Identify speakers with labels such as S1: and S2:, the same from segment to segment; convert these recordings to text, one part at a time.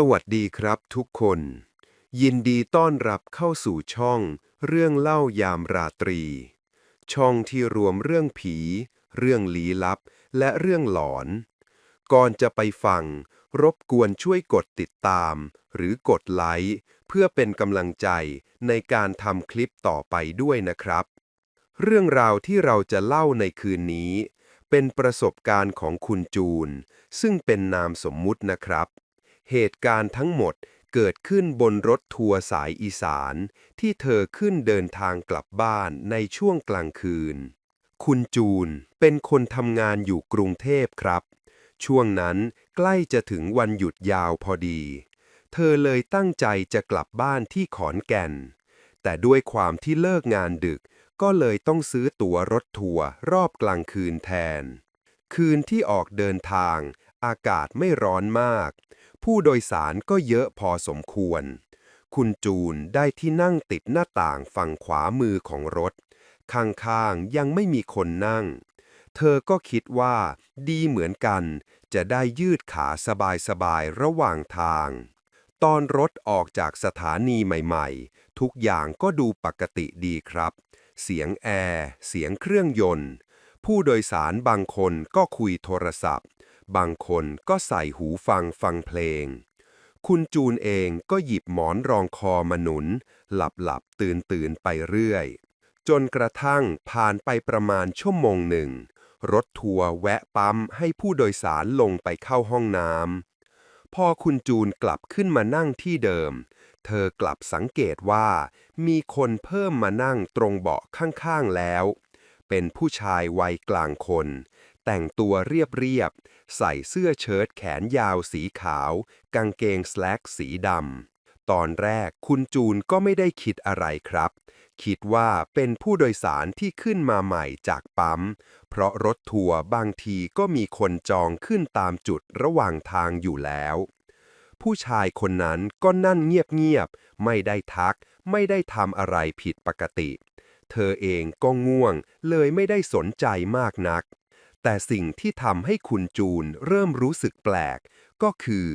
S1: สวัสดีครับทุกคน ยินดีต้อนรับเข้าสู่ช่อง เรื่องเล่ายามราตรี ช่องที่รวมเรื่องผี เรื่องลี้ลับ และเรื่องหลอน ก่อนจะไปฟัง รบกวนช่วยกดติดตาม หรือกดไลค์เพื่อเป็นกำลังใจในการทำคลิปต่อไปด้วยนะครับ เรื่องราวที่เราจะเล่าในคืนนี้ เป็นประสบการณ์ของคุณจูน ซึ่งเป็นนามสมมุตินะครับ เหตุการณ์ทั้งหมดเกิดขึ้นบนรถทัวร์สายอีสาน ที่เธอขึ้นเดินทางกลับบ้านในช่วงกลางคืน คุณจูนเป็นคนทำงานอยู่กรุงเทพครับ ช่วงนั้นใกล้จะถึงวันหยุดยาวพอดี เธอเลยตั้งใจจะกลับบ้านที่ขอนแก่น แต่ด้วยความที่เลิกงานดึก ก็เลยต้องซื้อตั๋วรถทัวร์รอบกลางคืนแทน คืนที่ออกเดินทาง อากาศไม่ร้อนมาก ผู้โดยสารก็เยอะพอสมควร คุณจูนได้ที่นั่งติดหน้าต่างฝั่งขวามือของรถ ข้างๆยังไม่มีคนนั่ง เธอก็คิดว่าดีเหมือนกัน จะได้ยืดขาสบายๆระหว่างทาง ตอนรถออกจากสถานีใหม่ๆ ทุกอย่างก็ดูปกติดีครับ เสียงแอร์ เสียงเครื่องยนต์ ผู้โดยสารบางคนก็คุยโทรศัพท์ บางคนก็ใส่หูฟังฟังเพลง คุณจูนเองก็หยิบหมอนรองคอมาหนุน หลับหลับตื่นตื่นไปเรื่อย จนกระทั่งผ่านไปประมาณชั่วโมงหนึ่ง รถทัวร์แวะปั๊มให้ผู้โดยสารลงไปเข้าห้องน้ำพอคุณจูนกลับขึ้นมานั่งที่เดิม เธอกลับสังเกตว่า มีคนเพิ่มมานั่งตรงเบาะข้างๆแล้ว เป็นผู้ชายวัยกลางคน แต่งตัวเรียบๆ ใส่เสื้อเชิ้ตแขนยาวสีขาว กางเกงสแลกสีดำ ตอนแรกคุณจูนก็ไม่ได้คิดอะไรครับ คิดว่าเป็นผู้โดยสารที่ขึ้นมาใหม่จากปั๊ม เพราะรถทัวร์บางทีก็มีคนจองขึ้นตามจุดระหว่างทางอยู่แล้ว ผู้ชายคนนั้นก็นั่นเงียบๆ ไม่ได้ทัก ไม่ได้ทำอะไรผิดปกติ เธอเองก็ง่วงเลยไม่ได้สนใจมากนัก แต่สิ่งที่ทำให้คุณจูนเริ่มรู้สึกแปลก ก็คือ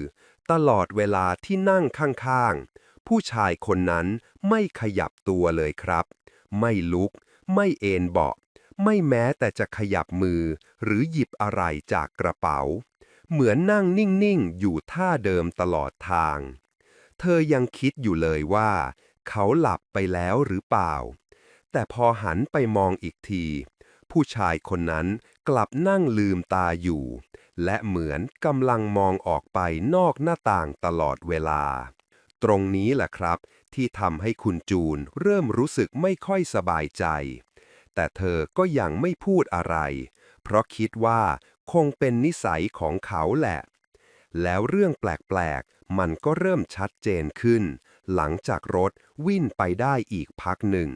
S1: ตลอดเวลาที่นั่งข้างๆ ผู้ชายคนนั้นไม่ขยับตัวเลยครับ ไม่ลุก ไม่เอนเบาะ ไม่แม้แต่จะขยับมือ หรือหยิบอะไรจากกระเป๋า เหมือนนั่งนิ่งๆ อยู่ท่าเดิมตลอดทาง เธอยังคิดอยู่เลยว่า เขาหลับไปแล้วหรือเปล่า แต่พอหันไปมองอีกที ผู้ชายคนนั้นกลับนั่งลืมตาอยู่ และเหมือนกำลังมองออกไปนอกหน้าต่างตลอดเวลา ตรงนี้แหละครับ ที่ทำให้คุณจูนเริ่มรู้สึกไม่ค่อยสบายใจ แต่เธอก็ยังไม่พูดอะไร เพราะคิดว่าคงเป็นนิสัยของเขาแหละ แล้วเรื่องแปลกๆ มันก็เริ่มชัดเจนขึ้น หลังจากรถวิ่งไปได้อีกพักหนึ่ง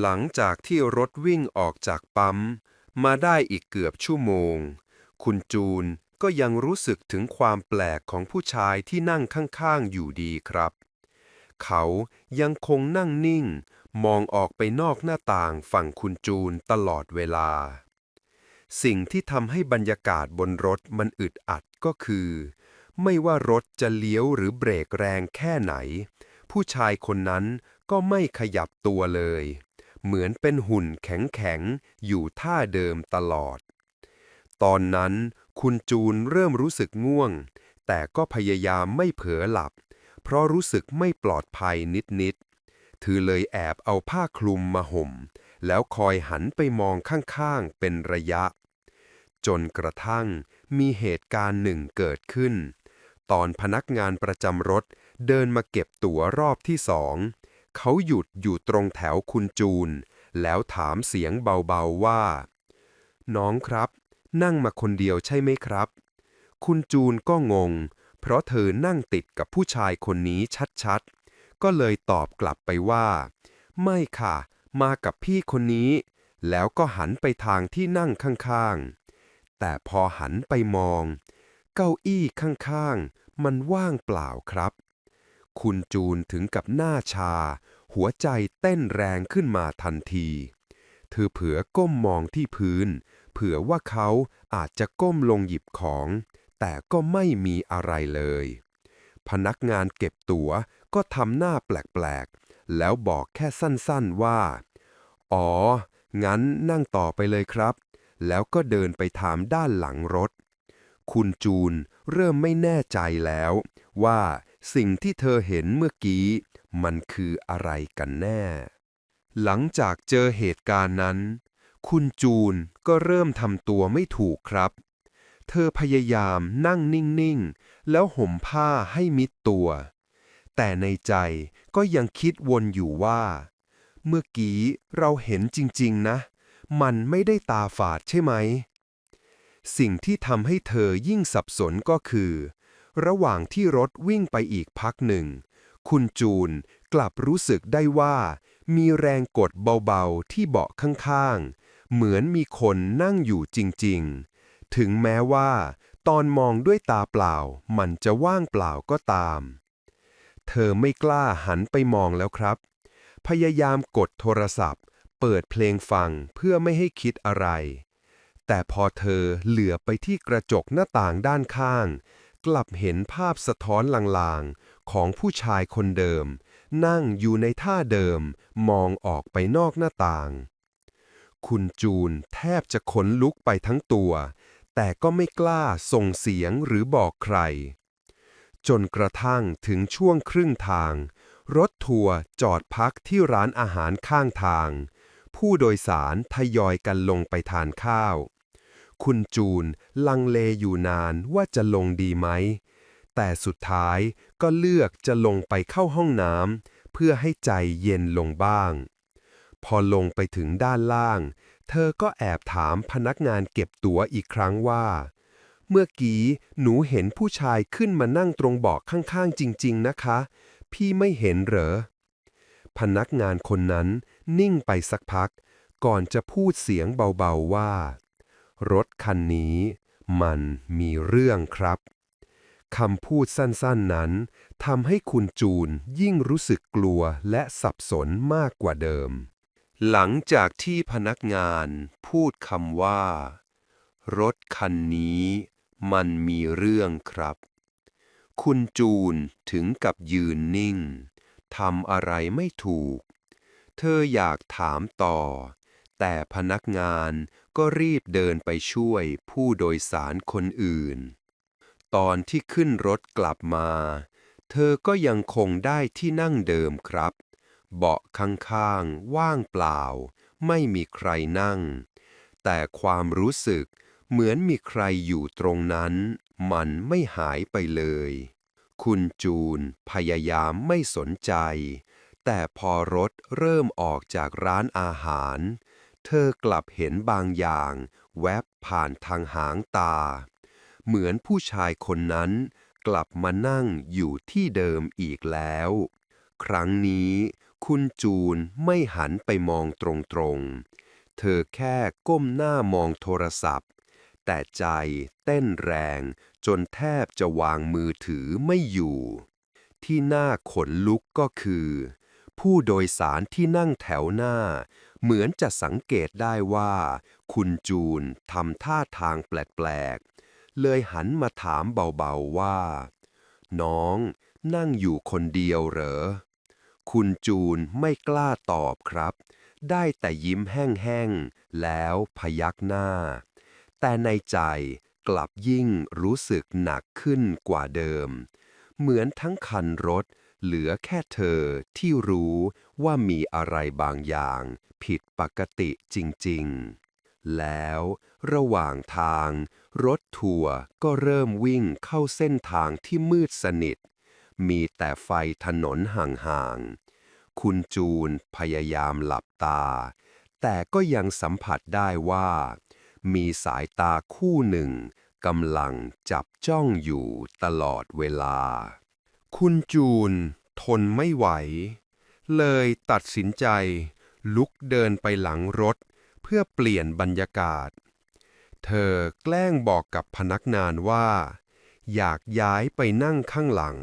S1: หลังจากที่รถวิ่งออกจากปั๊ม มาได้อีกเกือบชั่วโมง คุณจูนก็ยังรู้สึกถึงความแปลกของผู้ชายที่นั่งข้างๆอยู่ดีครับ เขายังคงนั่งนิ่ง มองออกไปนอกหน้าต่างฝั่งคุณจูนตลอดเวลา สิ่งที่ทำให้บรรยากาศบนรถมันอึดอัดก็คือ ไม่ว่ารถจะเลี้ยวหรือเบรกแรงแค่ไหน ผู้ชายคนนั้นก็ไม่ขยับตัวเลย เหมือนเป็นหุ่นแข็งๆ อยู่ท่าเดิมตลอด ตอนนั้นคุณจูนเริ่มรู้สึกง่วง แต่ก็พยายามไม่เผลอหลับ เพราะรู้สึกไม่ปลอดภัยนิดๆเธอเลยแอบเอาผ้าคลุมมาห่ม แล้วคอยหันไปมองข้างๆ เป็นระยะ จนกระทั่งมีเหตุการณ์หนึ่งเกิดขึ้น ตอนพนักงานประจำรถเดินมาเก็บตั๋วรอบที่สอง เขาหยุดอยู่ตรงแถวคุณจูน แล้วถามเสียงเบาๆว่า น้องครับ นั่งมาคนเดียวใช่ไหมครับ คุณจูนก็งง เพราะเธอนั่งติดกับผู้ชายคนนี้ชัดๆ ก็เลยตอบกลับไปว่า ไม่ค่ะ มากับพี่คนนี้ แล้วก็หันไปทางที่นั่งข้างๆ แต่พอหันไปมอง เก้าอี้ข้างๆ มันว่างเปล่าครับ คุณจูนถึงกับหน้าชา หัวใจเต้นแรงขึ้นมาทันที เธอเผือก้มมองที่พื้น เผื่อว่าเขาอาจจะก้มลงหยิบของ แต่ก็ไม่มีอะไรเลย พนักงานเก็บตั๋วก็ทำหน้าแปลกๆ แล้วบอกแค่สั้นๆว่า อ๋อ งั้นนั่งต่อไปเลยครับ แล้วก็เดินไปถามด้านหลังรถ คุณจูนเริ่มไม่แน่ใจแล้วว่า สิ่งที่เธอเห็นเมื่อกี้ มันคืออะไรกันแน่ หลังจากเจอเหตุการณ์นั้น คุณจูนก็เริ่มทำตัวไม่ถูกครับ เธอพยายามนั่งนิ่ง ๆ แล้วห่มผ้าให้มิดตัว แต่ในใจก็ยังคิดวนอยู่ว่า เมื่อกี้เราเห็นจริง ๆ นะ มันไม่ได้ตาฝาดใช่ไหม สิ่งที่ทำให้เธอยิ่งสับสนก็คือ ระหว่างที่รถวิ่งไปอีกพักหนึ่ง คุณจูนกลับรู้สึกได้ว่า มีแรงกดเบาๆที่เบาะข้างๆ เหมือนมีคนนั่งอยู่จริงๆ ถึงแม้ว่า ตอนมองด้วยตาเปล่ามันจะว่างเปล่าก็ตาม เธอไม่กล้าหันไปมองแล้วครับ พยายามกดโทรศัพท์ เปิดเพลงฟังเพื่อไม่ให้คิดอะไรแต่พอเธอเหลือไปที่กระจกหน้าต่างด้านข้าง กลับเห็นภาพสะท้อนลางๆ ของผู้ชายคนเดิม นั่งอยู่ในท่าเดิม มองออกไปนอกหน้าต่าง คุณจูนแทบจะขนลุกไปทั้งตัว แต่ก็ไม่กล้าส่งเสียงหรือบอกใคร จนกระทั่งถึงช่วงครึ่งทาง รถทัวร์จอดพักที่ร้านอาหารข้างทาง ผู้โดยสารทยอยกันลงไปทานข้าว คุณจูน ลังเลอยู่นานว่าจะลงดีไหม แต่สุดท้ายก็เลือกจะลงไปเข้าห้องน้ำเพื่อให้ใจเย็นลงบ้าง พอลงไปถึงด้านล่าง เธอก็แอบถามพนักงานเก็บตั๋วอีกครั้งว่า เมื่อกี้หนูเห็นผู้ชายขึ้นมานั่งตรงเบาะข้างๆ จริง ๆ นะคะ พี่ไม่เห็นเหรอ พนักงานคนนั้นนิ่งไปสักพักก่อนจะพูดเสียงเบาๆว่า รถคันนี้ มันมีเรื่องครับคำพูดสั้นๆนั้นทำให้คุณจูนยิ่งรู้สึกกลัวและสับสนมากกว่าเดิม หลังจากที่พนักงานพูดคำว่า รถคันนี้ มันมีเรื่องครับ คุณจูนถึงกับยืนนิ่งทำอะไรไม่ถูก เธออยากถามต่อ แต่พนักงานก็รีบเดินไปช่วยผู้โดยสารคนอื่น ตอนที่ขึ้นรถกลับมา เธอก็ยังคงได้ที่นั่งเดิมครับ เบาะข้างๆ ว่างเปล่า ไม่มีใครนั่ง แต่ความรู้สึกเหมือนมีใครอยู่ตรงนั้น มันไม่หายไปเลย คุณจูนพยายามไม่สนใจ แต่พอรถเริ่มออกจากร้านอาหาร เธอกลับเห็นบางอย่าง แวบผ่านทางหางตา เหมือนผู้ชายคนนั้น กลับมานั่งอยู่ที่เดิมอีกแล้ว ครั้งนี้ คุณจูนไม่หันไปมองตรงๆ เธอแค่ก้มหน้ามองโทรศัพท์ แต่ใจเต้นแรงจนแทบจะวางมือถือไม่อยู่ ที่น่าขนลุกก็คือ ผู้โดยสารที่นั่งแถวหน้า เหมือนจะสังเกตได้ว่า คุณจูนทำท่าทางแปลกๆ เลยหันมาถามเบาๆว่า น้องนั่งอยู่คนเดียวเหรอ คุณจูนไม่กล้าตอบครับ ได้แต่ยิ้มแห้งๆ แล้วพยักหน้า แต่ในใจกลับยิ่งรู้สึกหนักขึ้นกว่าเดิม เหมือนทั้งคันรถ เหลือแค่เธอที่รู้ว่ามีอะไรบางอย่าง ผิดปกติจริงๆ แล้วระหว่างทาง รถทัวร์ก็เริ่มวิ่งเข้าเส้นทางที่มืดสนิท มีแต่ไฟถนนห่างๆ คุณจูนพยายามหลับตา แต่ก็ยังสัมผัสได้ว่า มีสายตาคู่หนึ่งกำลังจับจ้องอยู่ตลอดเวลา คุณจูน ทนไม่ไหว เลยตัดสินใจ ลุกเดินไปหลังรถ เพื่อเปลี่ยนบรรยากาศ เธอแกล้งบอกกับพนักงานว่า อยากย้ายไปนั่งข้างหลัง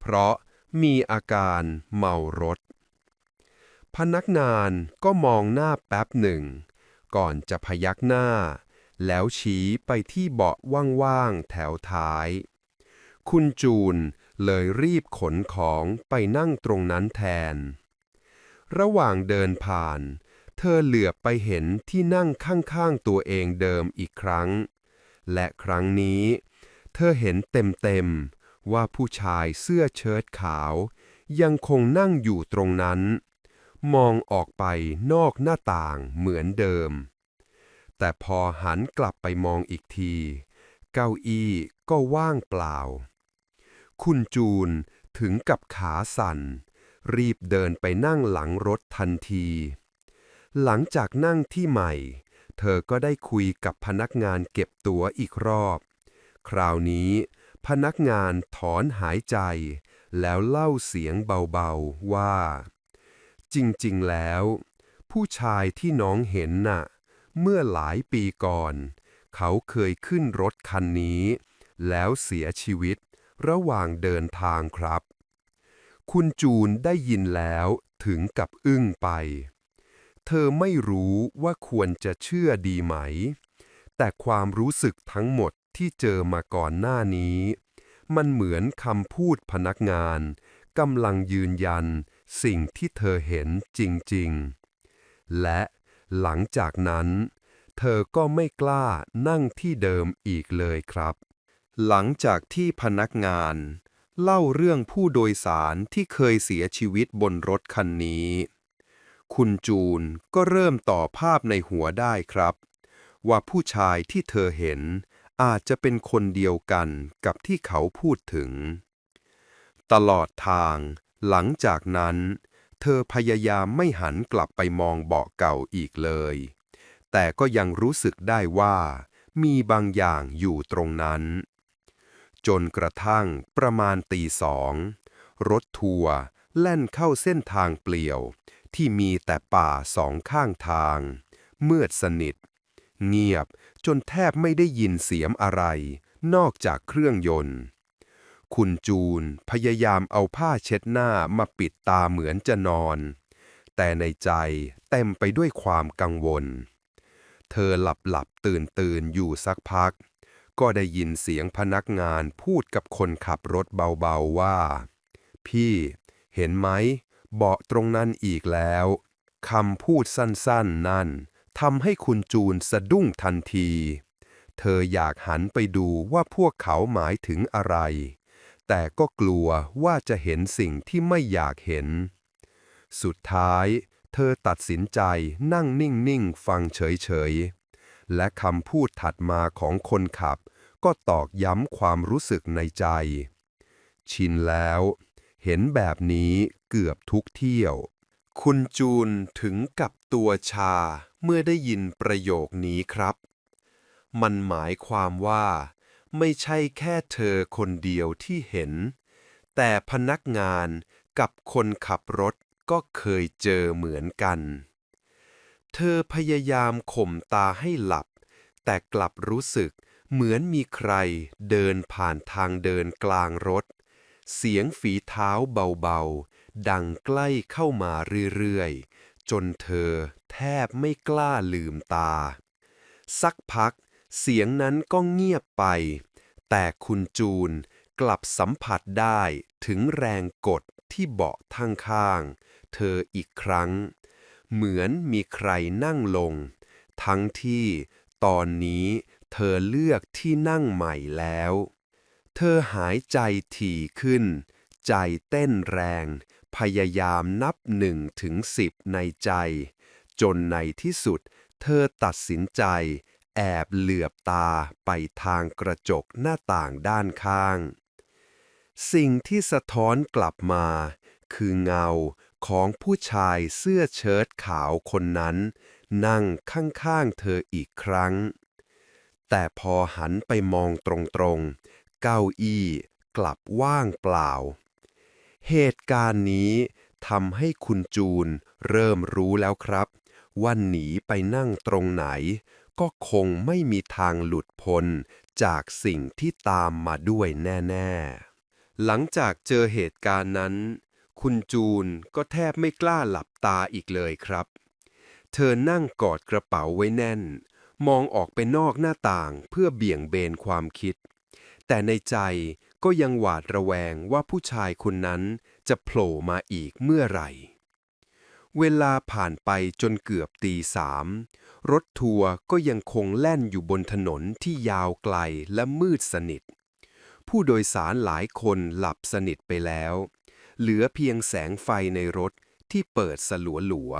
S1: เพราะมีอาการเมารถ พนักงานก็มองหน้าแป๊บหนึ่ง ก่อนจะพยักหน้า แล้วชี้ไปที่เบาะว่างๆแถวท้าย คุณจูน เลยรีบขนของไปนั่งตรงนั้นแทน ระหว่างเดินผ่าน เธอเหลือบไปเห็นที่นั่งข้างๆตัวเองเดิมอีกครั้ง และครั้งนี้ เธอเห็นเต็มๆว่าผู้ชายเสื้อเชิ้ตขาว ยังคงนั่งอยู่ตรงนั้น มองออกไปนอกหน้าต่างเหมือนเดิม แต่พอหันกลับไปมองอีกที เก้าอี้ก็ว่างเปล่า คุณจูนถึงกับขาสั่น รีบเดินไปนั่งหลังรถทันที หลังจากนั่งที่ใหม่ เธอก็ได้คุยกับพนักงานเก็บตั๋วอีกรอบ คราวนี้พนักงานถอนหายใจ แล้วเล่าเสียงเบาๆว่า จริงๆแล้ว ผู้ชายที่น้องเห็นน่ะ เมื่อหลายปีก่อน เขาเคยขึ้นรถคันนี้ แล้วเสียชีวิต ระหว่างเดินทางครับ คุณจูนได้ยินแล้วถึงกับอึ้งไป เธอไม่รู้ว่าควรจะเชื่อดีไหม แต่ความรู้สึกทั้งหมดที่เจอมาก่อนหน้านี้ มันเหมือนคำพูดพนักงานกำลังยืนยันสิ่งที่เธอเห็นจริงๆ และหลังจากนั้น เธอก็ไม่กล้านั่งที่เดิมอีกเลยครับ หลังจากที่พนักงาน เล่าเรื่องผู้โดยสารที่เคยเสียชีวิตบนรถคันนี้ คุณจูนก็เริ่มต่อภาพในหัวได้ครับ ว่าผู้ชายที่เธอเห็นอาจจะเป็นคนเดียวกันกับที่เขาพูดถึง ตลอดทาง หลังจากนั้น เธอพยายามไม่หันกลับไปมองเบาะเก่าอีกเลย แต่ก็ยังรู้สึกได้ว่า มีบางอย่างอยู่ตรงนั้น จนกระทั่งประมาณตีสอง รถทัวร์แล่นเข้าเส้นทางเปลี่ยว ที่มีแต่ป่าสองข้างทางมืดสนิท เงียบจนแทบไม่ได้ยินเสียงอะไร นอกจากเครื่องยนต์ คุณจูนพยายามเอาผ้าเช็ดหน้ามาปิดตาเหมือนจะนอน แต่ในใจเต็มไปด้วยความกังวล เธอหลับหลับตื่นตื่นอยู่สักพัก ก็ได้ยินเสียงพนักงานพูดกับคนขับรถเบาๆว่า พี่ เห็นไหม เบาะตรงนั้นอีกแล้วคำพูดสั้นๆนั่นทำให้คุณจูนสะดุ้งทันที เธออยากหันไปดูว่าพวกเขาหมายถึงอะไร แต่ก็กลัวว่าจะเห็นสิ่งที่ไม่อยากเห็น สุดท้าย เธอตัดสินใจนั่งนิ่งๆ ฟังเฉยๆ และคำพูดถัดมาของคนขับ ก็ตอกย้ำความรู้สึกในใจ ชินแล้ว เห็นแบบนี้เกือบทุกเที่ยว คุณจูนถึงกับตัวชาเมื่อได้ยินประโยคนี้ครับ มันหมายความว่า ไม่ใช่แค่เธอคนเดียวที่เห็น แต่พนักงานกับคนขับรถก็เคยเจอเหมือนกัน เธอพยายามข่มตาให้หลับ แต่กลับรู้สึก เหมือนมีใครเดินผ่านทางเดินกลางรถ เสียงฝีเท้าเบาๆ ดังใกล้เข้ามาเรื่อยๆ จนเธอแทบไม่กล้าลืมตา สักพักเสียงนั้นก็เงียบไป แต่คุณจูนกลับสัมผัสได้ถึงแรงกดที่เบาะทั้งข้างๆเธออีกครั้ง เหมือนมีใครนั่งลง ทั้งที่ตอนนี้ เธอเลือกที่นั่งใหม่แล้ว เธอหายใจถี่ขึ้น ใจเต้นแรง พยายามนับหนึ่งถึงสิบในใจ จนในที่สุด เธอตัดสินใจ แอบเหลือบตาไปทางกระจกหน้าต่างด้านข้าง สิ่งที่สะท้อนกลับมา คือเงาของผู้ชายเสื้อเชิ้ตขาวคนนั้น นั่งข้างๆเธออีกครั้ง แต่พอหันไปมองตรงๆ เก้าอี้กลับว่างเปล่า เหตุการณ์นี้ทำให้คุณจูนเริ่มรู้แล้วครับว่าหนีไปนั่งตรงไหน ก็คงไม่มีทางหลุดพ้นจากสิ่งที่ตามมาด้วยแน่ๆ หลังจากเจอเหตุการณ์นั้น คุณจูนก็แทบไม่กล้าหลับตาอีกเลยครับ เธอนั่งกอดกระเป๋าไว้แน่น มองออกไปนอกหน้าต่างเพื่อเบี่ยงเบนความคิด แต่ในใจก็ยังหวาดระแวงว่าผู้ชายคนนั้นจะโผล่มาอีกเมื่อไหร่ เวลาผ่านไปจนเกือบตีสาม รถทัวร์ก็ยังคงแล่นอยู่บนถนนที่ยาวไกลและมืดสนิท ผู้โดยสารหลายคนหลับสนิทไปแล้ว เหลือเพียงแสงไฟในรถที่เปิดสลัวหลัว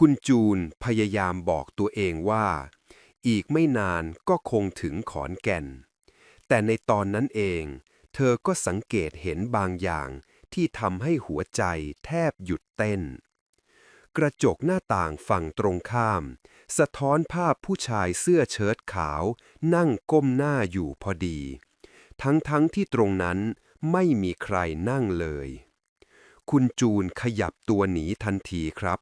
S1: คุณจูนพยายามบอกตัวเองว่า อีกไม่นานก็คงถึงขอนแก่น แต่ในตอนนั้นเอง เธอก็สังเกตเห็นบางอย่างที่ทำให้หัวใจแทบหยุดเต้น กระจกหน้าต่างฝั่งตรงข้าม สะท้อนภาพผู้ชายเสื้อเชิ้ตขาว นั่งก้มหน้าอยู่พอดี ทั้งๆทที่ตรงนั้นไม่มีใครนั่งเลย คุณจูนขยับตัวหนีทันทีครับ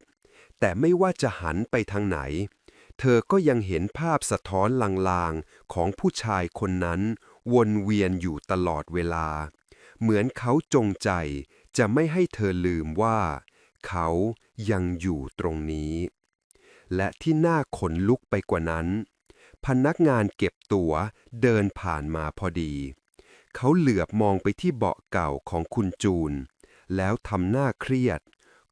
S1: แต่ไม่ว่าจะหันไปทางไหน เธอก็ยังเห็นภาพสะท้อนลางๆ ของผู้ชายคนนั้น วนเวียนอยู่ตลอดเวลา เหมือนเขาจงใจจะไม่ให้เธอลืมว่า เขายังอยู่ตรงนี้ และที่น่าขนลุกไปกว่านั้น พนักงานเก็บตั๋วเดินผ่านมาพอดี เขาเหลือบมองไปที่เบาะเก่าของคุณจูน แล้วทำหน้าเครียด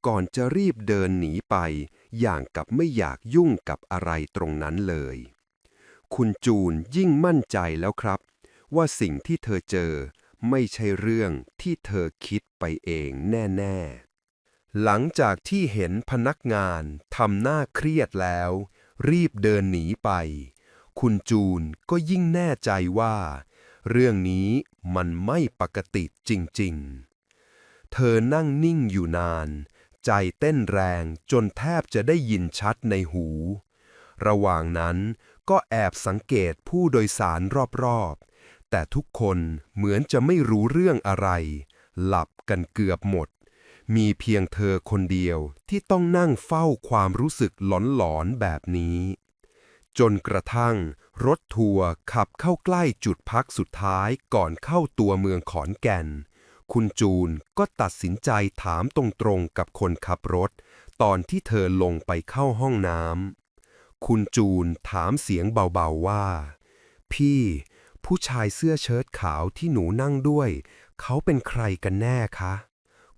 S1: ก่อนจะรีบเดินหนีไป อย่างกับไม่อยากยุ่งกับอะไรตรงนั้นเลย คุณจูนยิ่งมั่นใจแล้วครับ ว่าสิ่งที่เธอเจอไม่ใช่เรื่องที่เธอคิดไปเองแน่ ๆ หลังจากที่เห็นพนักงานทำหน้าเครียดแล้ว รีบเดินหนีไป คุณจูนก็ยิ่งแน่ใจว่า เรื่องนี้มันไม่ปกติจริง ๆ เธอนั่งนิ่งอยู่นาน ใจเต้นแรงจนแทบจะได้ยินชัดในหู ระหว่างนั้นก็แอบสังเกตผู้โดยสารรอบๆ แต่ทุกคนเหมือนจะไม่รู้เรื่องอะไร หลับกันเกือบหมด มีเพียงเธอคนเดียวที่ต้องนั่งเฝ้าความรู้สึกหลอนๆแบบนี้ จนกระทั่ง รถทัวร์ขับเข้าใกล้จุดพักสุดท้ายก่อนเข้าตัวเมืองขอนแก่น คุณจูนก็ตัดสินใจถามตรงๆกับคนขับรถ ตอนที่เธอลงไปเข้าห้องน้ำคุณจูนถามเสียงเบาๆว่า พี่ ผู้ชายเสื้อเชิ้ตขาวที่หนูนั่งด้วย เขาเป็นใครกันแน่คะ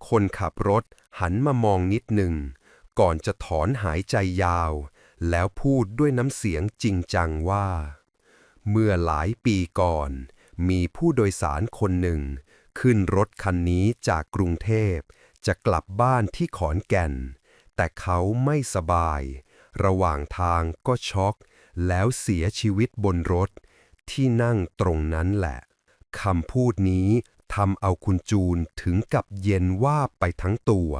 S1: คนขับรถหันมามองนิดหนึ่ง ก่อนจะถอนหายใจยาว แล้วพูดด้วยน้ำเสียงจริงจังว่า เมื่อหลายปีก่อน มีผู้โดยสารคนหนึ่ง ขึ้นรถคันนี้จากกรุงเทพ จะกลับบ้านที่ขอนแก่น แต่เขาไม่สบาย ระหว่างทางก็ช็อกแล้วเสียชีวิตบนรถ ที่นั่งตรงนั้นแหละคำพูดนี้ทำเอาคุณจูนถึงกับเย็นว่าบไปทั้งตัว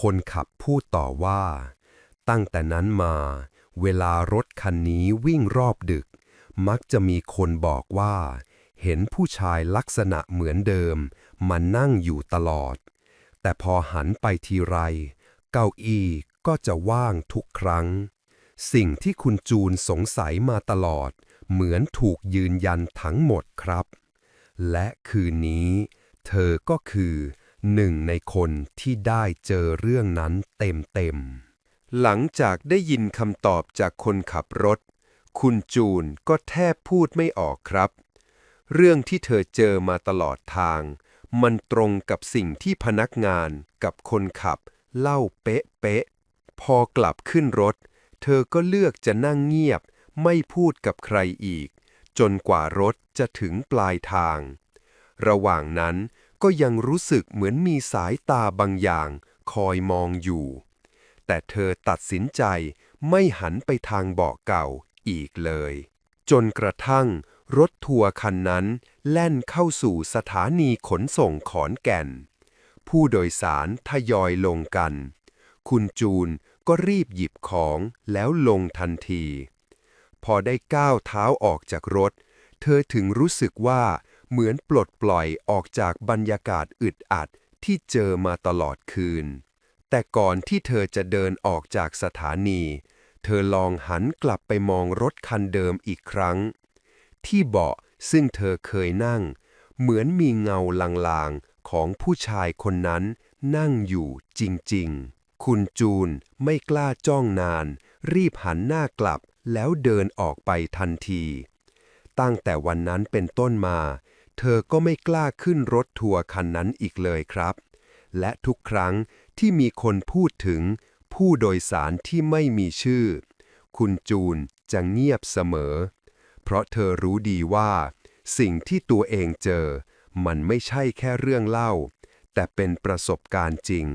S1: คนขับพูดต่อว่า ตั้งแต่นั้นมา เวลารถคันนี้วิ่งรอบดึก มักจะมีคนบอกว่า เห็นผู้ชายลักษณะเหมือนเดิม มานั่งอยู่ตลอด แต่พอหันไปทีไร เก้าอี้ก็จะว่างทุกครั้ง สิ่งที่คุณจูนสงสัยมาตลอด เหมือนถูกยืนยันทั้งหมดครับ และคืนนี้ เธอก็คือหนึ่งในคนที่ได้เจอเรื่องนั้นเต็มๆ หลังจากได้ยินคำตอบจากคนขับรถ คุณจูนก็แทบพูดไม่ออกครับ เรื่องที่เธอเจอมาตลอดทาง มันตรงกับสิ่งที่พนักงานกับคนขับ เล่าเป๊ะๆพอกลับขึ้นรถ เธอก็เลือกจะนั่งเงียบ ไม่พูดกับใครอีก จนกว่ารถจะถึงปลายทาง ระหว่างนั้นก็ยังรู้สึกเหมือนมีสายตาบางอย่าง คอยมองอยู่ แต่เธอตัดสินใจไม่หันไปทางเบาะเก่าอีกเลย จนกระทั่ง รถทัวร์คันนั้นแล่นเข้าสู่สถานีขนส่งขอนแก่น ผู้โดยสารทยอยลงกัน คุณจูนก็รีบหยิบของแล้วลงทันที พอได้ก้าวเท้าออกจากรถ เธอถึงรู้สึกว่าเหมือนปลดปล่อยออกจากบรรยากาศอึดอัดที่เจอมาตลอดคืน แต่ก่อนที่เธอจะเดินออกจากสถานี เธอลองหันกลับไปมองรถคันเดิมอีกครั้ง ที่เบาะซึ่งเธอเคยนั่ง เหมือนมีเงาลางๆของผู้ชายคนนั้นนั่งอยู่จริงๆ คุณจูนไม่กล้าจ้องนาน รีบหันหน้ากลับแล้วเดินออกไปทันที ตั้งแต่วันนั้นเป็นต้นมา เธเธอก็ไม่กล้าขึ้นรถทัวร์คันนั้นอีกเลยครับ และทุกครั้งที่มีคนพูดถึงผู้โดยสารที่ไม่มีชื่อ คุณจูนจะเงียบเสมอ เพราะเธอรู้ดีว่า สิ่งที่ตัวเองเจอ มันไม่ใช่แค่เรื่องเล่า แต่เป็นประสบการณ์จริง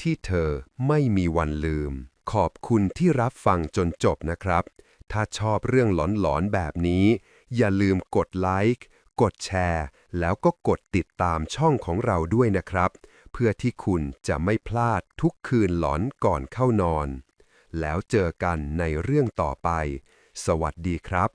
S1: ที่เธอไม่มีวันลืม ขอบคุณที่รับฟังจนจบนะครับ ถ้าชอบเรื่องหลอนๆแบบนี้ อย่าลืมกดไลค์กดแชร์ แล้วก็กดติดตามช่องของเราด้วยนะครับ เพื่อที่คุณจะไม่พลาดทุกคืนหลอนก่อนเข้านอน แล้วเจอกันในเรื่องต่อไป สวัสดีครับ